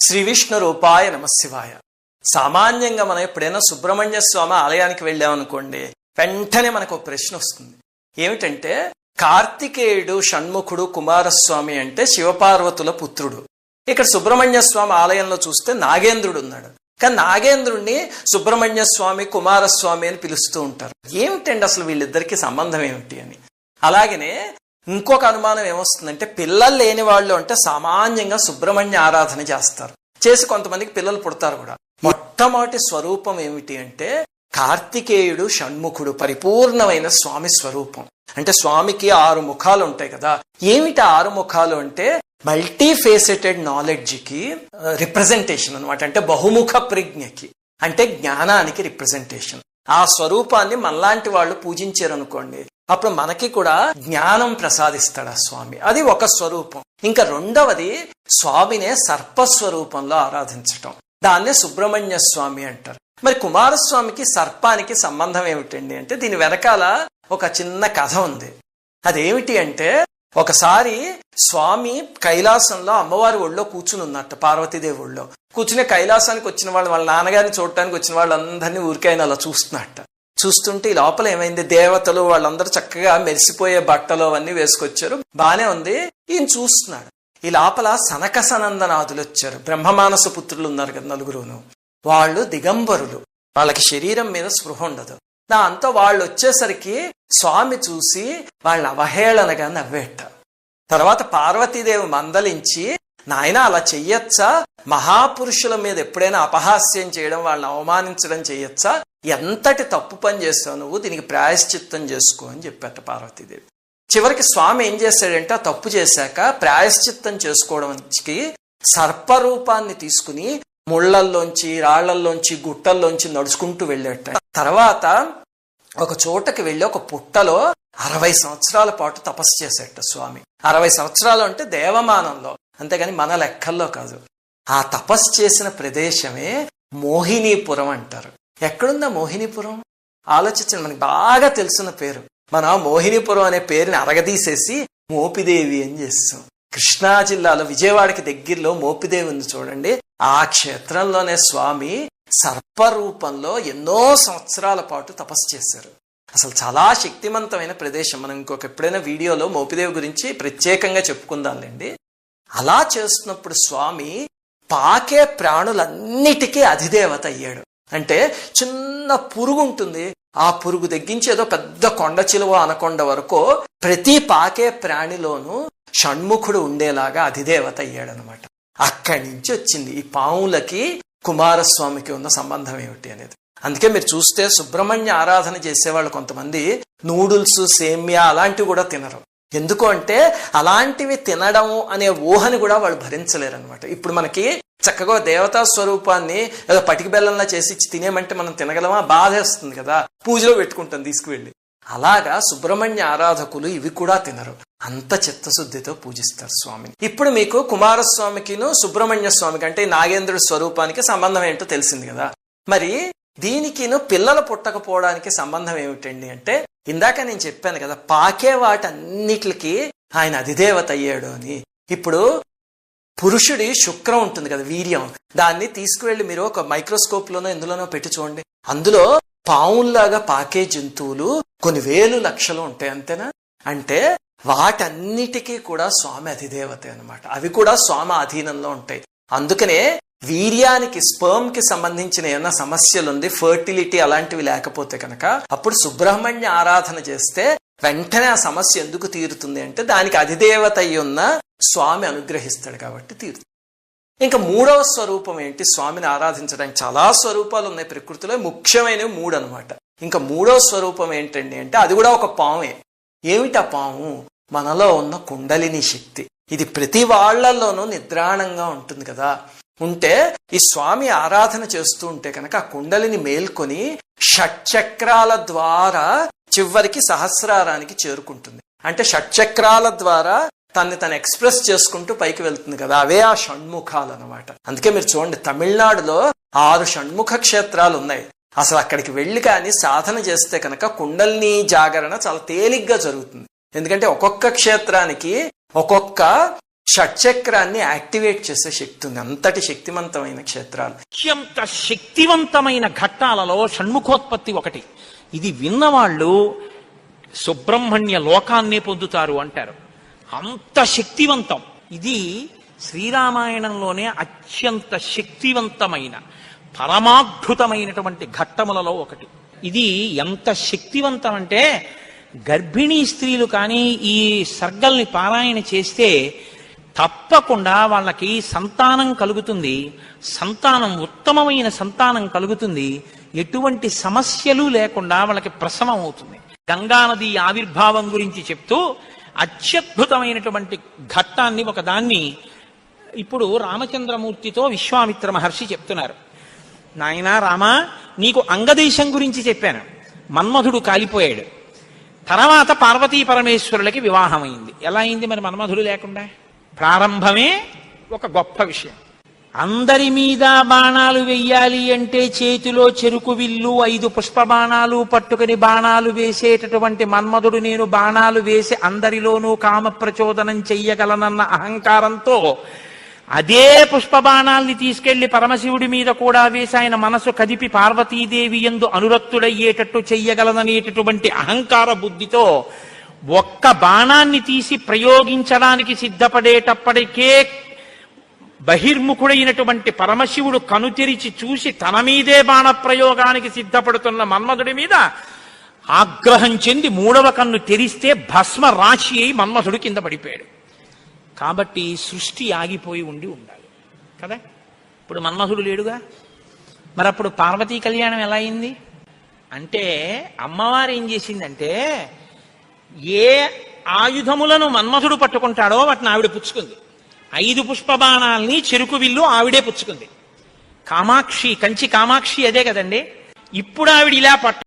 శ్రీ విష్ణు రూపాయ నమశివాయ సామాన్యంగా మనం ఎప్పుడైనా సుబ్రహ్మణ్య స్వామి ఆలయానికి వెళ్ళామనుకోండి వెంటనే మనకు ఒక ప్రశ్న వస్తుంది. ఏమిటంటే కార్తికేయుడు షణ్ముఖుడు కుమారస్వామి అంటే శివపార్వతుల పుత్రుడు. ఇక్కడ సుబ్రహ్మణ్య స్వామి ఆలయంలో చూస్తే నాగేంద్రుడు ఉన్నాడు. కానీ నాగేంద్రుడిని సుబ్రహ్మణ్య స్వామి కుమారస్వామి అని పిలుస్తూ ఉంటారు. ఏమిటండి అసలు వీళ్ళిద్దరికీ సంబంధం ఏమిటి అని? అలాగనే ఇంకొక అనుమానం ఏమొస్తుందంటే పిల్లలు లేని వాళ్ళు అంటే సామాన్యంగా సుబ్రహ్మణ్య ఆరాధన చేస్తారు. చేసి కొంతమందికి పిల్లలు పుడతారు కూడా. మొట్టమొదటి స్వరూపం ఏమిటి అంటే కార్తికేయుడు షణ్ముఖుడు పరిపూర్ణమైన స్వామి స్వరూపం. అంటే స్వామికి ఆరు ముఖాలు ఉంటాయి కదా. ఏమిటి ఆరు ముఖాలు అంటే మల్టీ ఫేసెటెడ్ నాలెడ్జ్కి రిప్రజెంటేషన్ అనమాట అంటే బహుముఖ ప్రజ్ఞకి. అంటే జ్ఞానానికి రిప్రజెంటేషన్ ఆ స్వరూపాన్ని మనలాంటి వాళ్ళు పూజించారు అనుకోండి అప్పుడు మనకి కూడా జ్ఞానం ప్రసాదిస్తాడు ఆ స్వామి? అది ఒక స్వరూపం. ఇంకా రెండవది స్వామినే సర్పస్వరూపంలో ఆరాధించటం. దాన్నే సుబ్రహ్మణ్య స్వామి అంటారు. మరి కుమారస్వామికి సర్పానికి సంబంధం ఏమిటండి అంటే దీని వెనకాల ఒక చిన్న కథ ఉంది. అదేమిటి అంటే ఒకసారి స్వామి కైలాసంలో అమ్మవారి ఒళ్ళో కూర్చుని ఉన్నట్ట పార్వతీదేవి ఒళ్ళో. కూర్చునే కైలాసానికి వచ్చిన వాళ్ళు వాళ్ళ నాన్నగారిని చూడటానికి వచ్చిన వాళ్ళందరినీ ఊరికైనా అలా చూస్తున్నట్ట చూస్తుంటే ఈ లోపల ఏమైంది? దేవతలు వాళ్ళందరూ చక్కగా మెరిసిపోయే బట్టలు అవన్నీ వేసుకొచ్చారు. బానే ఉంది. ఈయన చూస్తున్నాడు. ఈ లోపల సనక సనందనాథులు వచ్చారు. బ్రహ్మమానస పుత్రులు ఉన్నారు కదా నలుగురును. వాళ్ళు దిగంబరులు. వాళ్ళకి శరీరం మీద స్పృహ ఉండదు. దాంతో వాళ్ళు వచ్చేసరికి స్వామి చూసి వాళ్ళని అవహేళనగా నవ్వేట. తర్వాత పార్వతీదేవి మందలించి నాయన అలా చెయ్యొచ్చా? మహాపురుషుల మీద ఎప్పుడైనా అపహాస్యం చేయడం వాళ్ళని అవమానించడం చెయ్యొచ్చా? ఎంతటి తప్పు పని చేస్తావు నువ్వు దీనికి ప్రాయశ్చిత్తం చేసుకో అని చెప్పాట పార్వతీదేవి. చివరికి స్వామి ఏం చేశాడంటే ఆ తప్పు చేశాక ప్రాయశ్చిత్తం చేసుకోవడానికి సర్పరూపాన్ని తీసుకుని ముళ్ళల్లోంచి రాళ్ళల్లోంచి గుట్టల్లోంచి నడుచుకుంటూ వెళ్ళేట. తర్వాత ఒక చోటకి వెళ్ళి ఒక పుట్టలో అరవై సంవత్సరాల పాటు తపస్సు చేసేట స్వామి. అరవై సంవత్సరాలు అంటే దేవమానంలో అంతేగాని మన లెక్కల్లో కాదు. ఆ తపస్సు చేసిన ప్రదేశమే మోహినీపురం అంటారు. ఎక్కడుందా మోహినిపురం? ఆలోచించండి మనకి బాగా తెలుసున్న పేరు. మన మోహినిపురం అనే పేరుని అరగదీసేసి మోపిదేవి అని చేస్తాం. కృష్ణా జిల్లాలో విజయవాడకి దగ్గరలో మోపిదేవి ఉంది చూడండి. ఆ క్షేత్రంలోనే స్వామి సర్పరూపంలో ఎన్నో సంవత్సరాల పాటు తపస్సు చేశారు. అసలు చాలా శక్తివంతమైన ప్రదేశం. మనం ఇంకొక ఎప్పుడైనా వీడియోలో మోపిదేవి గురించి ప్రత్యేకంగా చెప్పుకుందాంలేండి. అలా చేస్తున్నప్పుడు స్వామి పాకే ప్రాణులన్నిటికీ అధిదేవత అయ్యాడు. అంటే చిన్న పురుగు ఉంటుంది ఆ పురుగు తగ్గించి ఏదో పెద్ద కొండ చిలువ అనకొండ వరకు ప్రతి పాకే ప్రాణిలోనూ షణ్ముఖుడు ఉండేలాగా అధిదేవత అయ్యాడనమాట. అక్కడి నుంచి వచ్చింది. ఈ పాములకి కుమారస్వామికి ఉన్న సంబంధం ఏమిటి అనేది. అందుకే మీరు చూస్తే సుబ్రహ్మణ్య ఆరాధన చేసేవాళ్ళు కొంతమంది నూడిల్స్ సేమ్యా అలాంటివి కూడా తినరు. ఎందుకు అంటే అలాంటివి తినడం అనే ఊహని కూడా వాళ్ళు భరించలేరు అనమాట ఇప్పుడు మనకి చక్కగా దేవతా స్వరూపాన్ని ఏదో పటికి బెల్లంలా చేసి ఇచ్చి తినేమంటే మనం తినగలమా? బాధేస్తుంది కదా. పూజలో పెట్టుకుంటాం తీసుకువెళ్ళి. అలాగా సుబ్రహ్మణ్య ఆరాధకులు ఇవి కూడా తినరు. అంత చిత్తశుద్ధితో పూజిస్తారు స్వామిని. ఇప్పుడు మీకు కుమారస్వామికిను సుబ్రహ్మణ్య స్వామికి అంటే నాగేంద్రుడి స్వరూపానికి సంబంధం ఏంటో తెలిసింది కదా. మరి దీనికిను పిల్లలు పుట్టకపోవడానికి సంబంధం ఏమిటండి అంటే ఇందాక నేను చెప్పాను కదా పాకే వాటన్నిటికి ఆయన అధిదేవత అయ్యాడు అని. ఇప్పుడు పురుషుడి శుక్రం ఉంటుంది కదా వీర్యం. దాన్ని తీసుకువెళ్ళి మీరు ఒక మైక్రోస్కోప్ లోనో ఎందులోనో పెట్టి చూడండి. అందులో పావుల్లాగా పాకే జంతువులు కొన్ని వేలు లక్షలు ఉంటాయి అంతేనా? అంటే వాటన్నిటికీ కూడా స్వామి అధిదేవత అనమాట అవి కూడా స్వామి అధీనంలో ఉంటాయి. అందుకనే వీర్యానికి స్పర్మ్కి సంబంధించిన ఏమైనా సమస్యలు ఉంది ఫర్టిలిటీ అలాంటివి లేకపోతే కనుక అప్పుడు సుబ్రహ్మణ్య ఆరాధన చేస్తే వెంటనే ఆ సమస్య ఎందుకు తీరుతుంది అంటే దానికి అధిదేవత అయి ఉన్న స్వామి అనుగ్రహిస్తాడు కాబట్టి తీరుతుంది. ఇంకా మూడవ స్వరూపం ఏంటి? స్వామిని ఆరాధించడానికి చాలా స్వరూపాలు ఉన్నాయి ప్రకృతిలో ముఖ్యమైనవి మూడు అనమాట ఇంకా మూడవ స్వరూపం ఏంటండి అంటే అది కూడా ఒక పామే. ఏమిటి ఆ పాము? మనలో ఉన్న కుండలిని శక్తి. ఇది ప్రతి వాళ్ళలోనూ నిద్రాణంగా ఉంటుంది కదా. ఉంటే ఈ స్వామి ఆరాధన చేస్తూ ఉంటే కనుక ఆ కుండలిని మేల్కొని షట్చక్రాల ద్వారా చివరికి సహస్రారానికి చేరుకుంటుంది. అంటే షట్చక్రాల ద్వారా తన్ని తను ఎక్స్ప్రెస్ చేసుకుంటూ పైకి వెళ్తుంది కదా. అవే ఆ షణ్ముఖాలు అనమాట అందుకే మీరు చూడండి తమిళనాడులో ఆరు షణ్ముఖ క్షేత్రాలు ఉన్నాయి అసలు అక్కడికి వెళ్ళి కానీ సాధన చేస్తే కనుక కుండల్ని జాగరణ చాలా తేలిగ్గా జరుగుతుంది. ఎందుకంటే ఒక్కొక్క క్షేత్రానికి ఒక్కొక్క షట్చక్రాన్ని యాక్టివేట్ చేసే శక్తి ఉంది. అంతటి శక్తివంతమైన క్షేత్రాలు. అత్యంత శక్తివంతమైన ఘట్టాలలో షణ్ముఖోత్పత్తి ఒకటి. ఇది విన్నవాళ్ళు సుబ్రహ్మణ్య లోకాన్నే పొందుతారు అంటారు. అంత శక్తివంతం. ఇది శ్రీరామాయణంలోనే అత్యంత శక్తివంతమైన పరమాద్భుతమైనటువంటి ఘట్టములలో ఒకటి. ఇది ఎంత శక్తివంతం అంటే గర్భిణీ స్త్రీలు కానీ ఈ సర్గల్ని పారాయణ చేస్తే తప్పకుండా వాళ్ళకి సంతానం కలుగుతుంది. సంతానం ఉత్తమమైన సంతానం కలుగుతుంది. ఎటువంటి సమస్యలు లేకుండా వాళ్ళకి ప్రసవం అవుతుంది. గంగానది ఆవిర్భావం గురించి చెప్తూ అత్యద్భుతమైనటువంటి ఘట్టాన్ని ఒకదాన్ని ఇప్పుడు రామచంద్రమూర్తితో విశ్వామిత్ర మహర్షి చెప్తున్నారు. నాయనా రామా నీకు అంగదేశం గురించి చెప్పాను. మన్మధుడు కాలిపోయాడు. తర్వాత పార్వతీ పరమేశ్వరులకి వివాహమైంది. ఎలా అయింది మరి మన్మధుడు లేకుండా? ప్రారంభమే ఒక గొప్ప విషయం. అందరి మీద బాణాలు వెయ్యాలి అంటే చేతిలో చెరుకు విల్లు ఐదు పుష్ప బాణాలు పట్టుకుని బాణాలు వేసేటటువంటి మన్మధుడు నేను బాణాలు వేసి అందరిలోనూ కామ ప్రచోదనం చెయ్యగలనన్న అహంకారంతో అదే పుష్ప బాణాల్ని తీసుకెళ్ళి పరమశివుడి మీద కూడా వేసి ఆయన మనసు కదిపి పార్వతీదేవి ఎందు అనురక్తుడయ్యేటట్టు చెయ్యగలననేటటువంటి అహంకార బుద్ధితో ఒక్క బాణాన్ని తీసి ప్రయోగించడానికి సిద్ధపడేటప్పటికే బహిర్ముఖుడైనటువంటి పరమశివుడు కనుతెరిచి చూసి తన మీదే బాణ ప్రయోగానికి సిద్ధపడుతున్న మన్మధుడి మీద ఆగ్రహం చెంది మూడవ కన్ను తెరిస్తే భస్మ రాశి అయి మన్మధుడు కింద పడిపోయాడు. కాబట్టి సృష్టి ఆగిపోయి ఉండి ఉండాలి. కదా? ఇప్పుడు మన్మధుడు లేడుగా? మరి అప్పుడు పార్వతీ కళ్యాణం ఎలా అయింది? అంటే అమ్మవారు ఏం చేసిందంటే ఏ ఆయుధములను మన్మథుడు పట్టుకుంటాడో వాటిని ఆవిడ పుచ్చుకుంది. ఐదు పుష్పబాణాల్ని చెరుకు విల్లు ఆవిడే పుచ్చుకుంది. కామాక్షి కంచి కామాక్షి అదే కదండి. ఇప్పుడు ఆవిడ ఇలా పట్టు